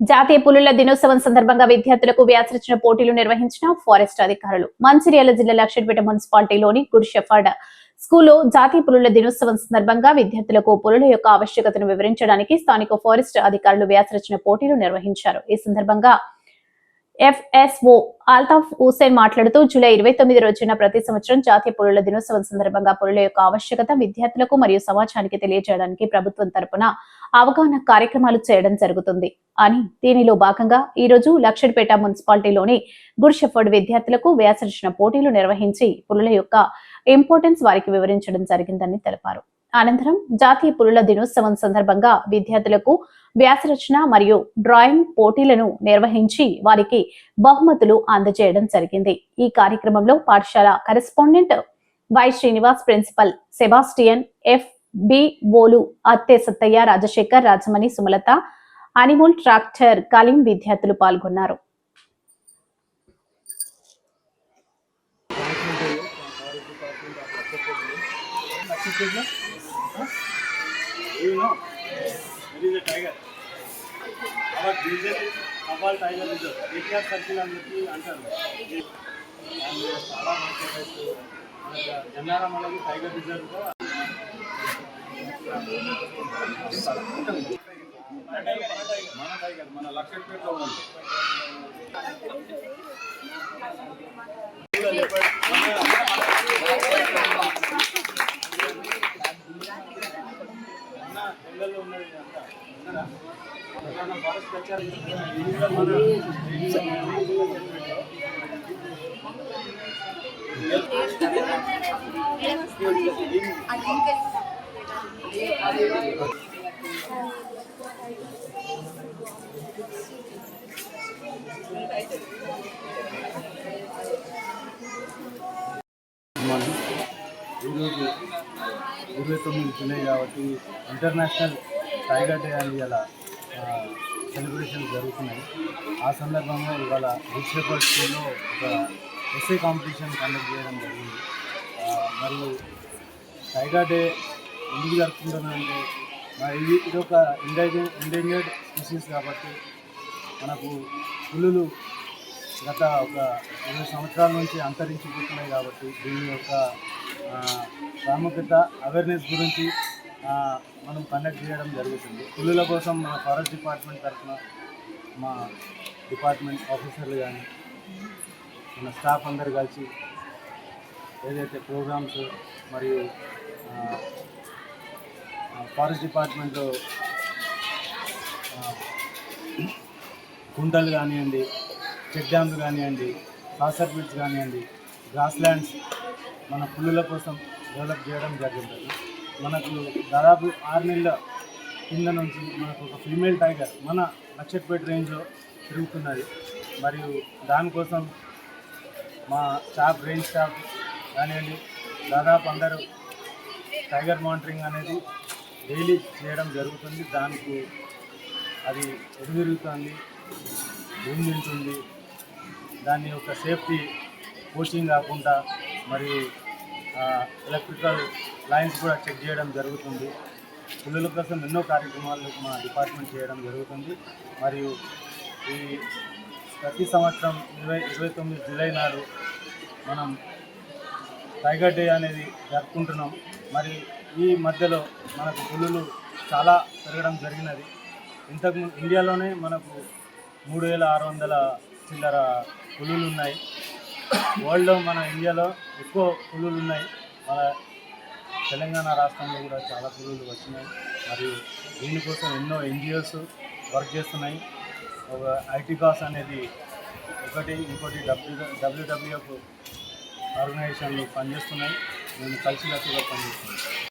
జాతీయ పులుల దినోత్సవం సందర్భంగా విద్యార్థులకు వ్యాసరచన పోటీలు నిర్వహించిన ఫారెస్ట్ అధికారులు. మంచిర్యాల జిల్లా లక్షడ్పేట మున్సిపాలిటీలోని గుడ్ షెఫర్డ్ స్కూల్లో జాతీయ పులుల దినోత్సవం సందర్భంగా విద్యార్థులకు పులుల యొక్క ఆవశ్యకతను వివరించడానికి స్థానిక ఫారెస్ట్ అధికారులు వ్యాసరచన పోటీలు నిర్వహించారు. ఈ సందర్భంగా ఎఫ్ఎస్ఓ అల్తాఫ్ హుసేన్ మాట్లాడుతూ జూలై ఇరవై తొమ్మిది రోజున ప్రతి సంవత్సరం జాతీయ పులుల దినోత్సవం సందర్భంగా పులుల యొక్క ఆవశ్యకత విద్యార్థులకు మరియు సమాజానికి తెలియజేయడానికి ప్రభుత్వం తరపున అవగాహన కార్యక్రమాలు చేయడం జరుగుతుంది. అని దీనిలో భాగంగా ఈ రోజు లక్షడ్పేట మున్సిపాలిటీలోని గుడిషెఫర్డ్ విద్యార్థులకు వ్యాసరచన పోటీలు నిర్వహించి పులుల యొక్క ఇంపార్టెన్స్ వారికి వివరించడం జరిగిందని తెలిపారు. అనంతరం జాతీయ పులుల దినోత్సవం సందర్భంగా విద్యార్థులకు వ్యాసరచన మరియు డ్రాయింగ్ పోటీలను నిర్వహించి వారికి బహుమతులు అందజేయడం జరిగింది. ఈ కార్యక్రమంలో పాఠశాల correspondent Y Srinivas principal Sebastian F. B బోలు అత్తే సత్తయ్య రాజశేఖర్ రాజమణి సుమలత అనిమల్ ట్రాక్టర్ కలీం విద్యార్థులు పాల్గొన్నారు. అంటారు And చాలా టైగర్ రిజర్వ్ మన టైగర్ మన లక్షపేటలో ఉంది ఈరోజు ఇరవై తొమ్మిది జూలై కాబట్టి ఇంటర్నేషనల్ టైగర్ డే అని ఇలా సెలబ్రేషన్ జరుగుతున్నాయి. ఆ సందర్భంగా ఇవాళ రిషిపల్ స్కూల్లో ఒక ఎస్ఏ కాంపిటీషన్ కండక్ట్ చేయడం జరిగింది. మరియు టైగర్ డే ఎందుకు జరుపుకుంటున్నామంటే అంటే ఇది ఇది ఒక ఎండేంజర్ ఎండేంజర్డ్ స్పీసీస్ కాబట్టి మనకు పులులు గత ఒక ఇరవై సంవత్సరాల నుంచి అంతరించిపోతున్నాయి కాబట్టి దీని యొక్క ప్రాముఖ్యత అవేర్నెస్ గురించి మనం కండక్ట్ చేయడం జరుగుతుంది. పులుల కోసం మన ఫారెస్ట్ డిపార్ట్మెంట్ తరఫున మా డిపార్ట్మెంట్ ఆఫీసర్లు కానీ మన స్టాఫ్ అందరు కలిసి ఏదైతే ప్రోగ్రామ్స్ మరియు ఫారెస్ట్ డిపార్ట్మెంట్లో కుంటలు కానివ్వండి చెక్ డ్యామ్లు కానివ్వండి సాసర్ బిట్స్ కానివ్వండి గ్రాస్ ల్యాండ్స్ మన పుల్లుల కోసం డెవలప్ చేయడం జరిగింది. మనకు దాదాపు ఆరు నెలల కింద నుంచి మనకు ఒక ఫీమేల్ టైగర్ మన లక్షట్పేట రేంజ్లో తిరుగుతున్నది. మరియు దానికోసం మా స్టాఫ్ రేంజ్ స్టాఫ్ కానివ్వండి దాదాపు అందరూ టైగర్ మానిటరింగ్ అనేది డైలీ చేయడం జరుగుతుంది. దానికి అది ఎదురుగుతుంది భూమి తింటుంది దాని యొక్క సేఫ్టీ కోచింగ్ కాకుండా మరియు ఎలక్ట్రికల్ లైన్స్ కూడా చెక్ చేయడం జరుగుతుంది. పిల్లల కోసం ఎన్నో కార్యక్రమాలు మా డిపార్ట్మెంట్ చేయడం జరుగుతుంది. మరియు ఈ ప్రతి సంవత్సరం ఇరవై ఇరవై తొమ్మిది జూలై నాడు మనం టైగర్ డే అనేది జరుపుకుంటున్నాం. మరి ఈ మధ్యలో మనకు పులులు చాలా పెరగడం జరిగినది. ఇంతకు ఇండియాలోనే మనకు మూడు వేల ఆరు వందల చిల్లర పులులు ఉన్నాయి వరల్డ్లో మన ఇండియాలో ఎక్కువ పులులు ఉన్నాయి మన తెలంగాణ రాష్ట్రంలో కూడా చాలా పులులు వచ్చినాయి. మరియు దీనికోసం ఎన్నో ఎన్జిఓస్ వర్క్ చేస్తున్నాయి. ఒక ఐటీకాస్ అనేది ఒకటి ఇంకోటి డబ్ల్యూ డబ్ల్యూడబ్ల్యూఎఫ్ ఆర్గనైజేషన్లు పనిచేస్తున్నాయి. మేము కలిసినట్టుగా పనిచేస్తున్నాం.